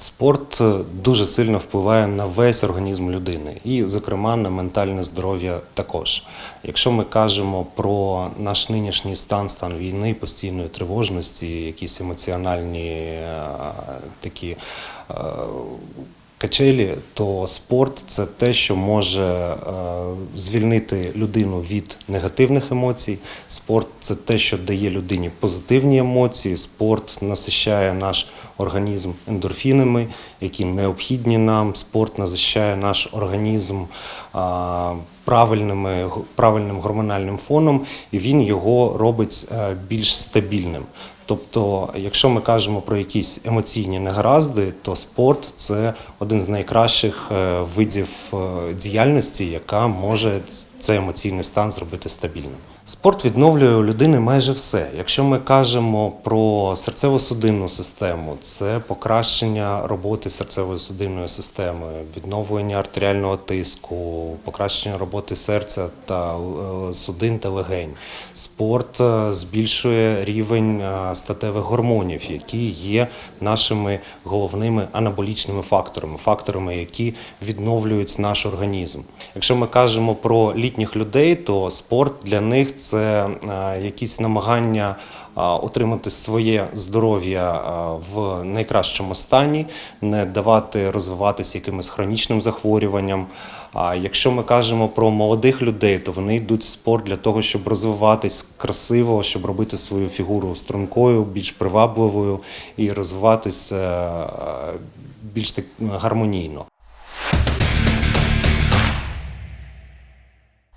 Спорт е, дуже сильно впливає на весь організм людини, і, зокрема, на ментальне здоров'я також. Якщо ми кажемо про наш нинішній стан, стан війни, постійної тривожності, якісь емоціональні е, такі е, качелі, то спорт це те, що може е, звільнити людину від негативних емоцій. Спорт це те, що дає людині позитивні емоції. Спорт насищає наш організм ендорфінами, які необхідні нам. Спорт насищає наш організм правильними, правильним гормональним фоном, і він його робить е, більш стабільним. Тобто, якщо ми кажемо про якісь емоційні негаразди, то спорт це один з найкращих е, видів е, діяльності, яка може цей емоційний стан зробити стабільним. Спорт відновлює у людини майже все. Якщо ми кажемо про серцево-судинну систему, це покращення роботи серцево-судинної системи, відновлення артеріального тиску, покращення роботи серця та е, судин та легень. Спорт е, збільшує рівень е, статевих гормонів, які є нашими головними анаболічними факторами, факторами, які відновлюють наш організм. Якщо ми кажемо про літніх людей, то спорт для них це е, якісь намагання отримати своє здоров'я в найкращому стані, не давати розвиватися якимось хронічним захворюванням. А якщо ми кажемо про молодих людей, то вони йдуть в спорт для того, щоб розвиватись красиво, щоб робити свою фігуру стрункою, більш привабливою і розвиватися е, більш так гармонійно.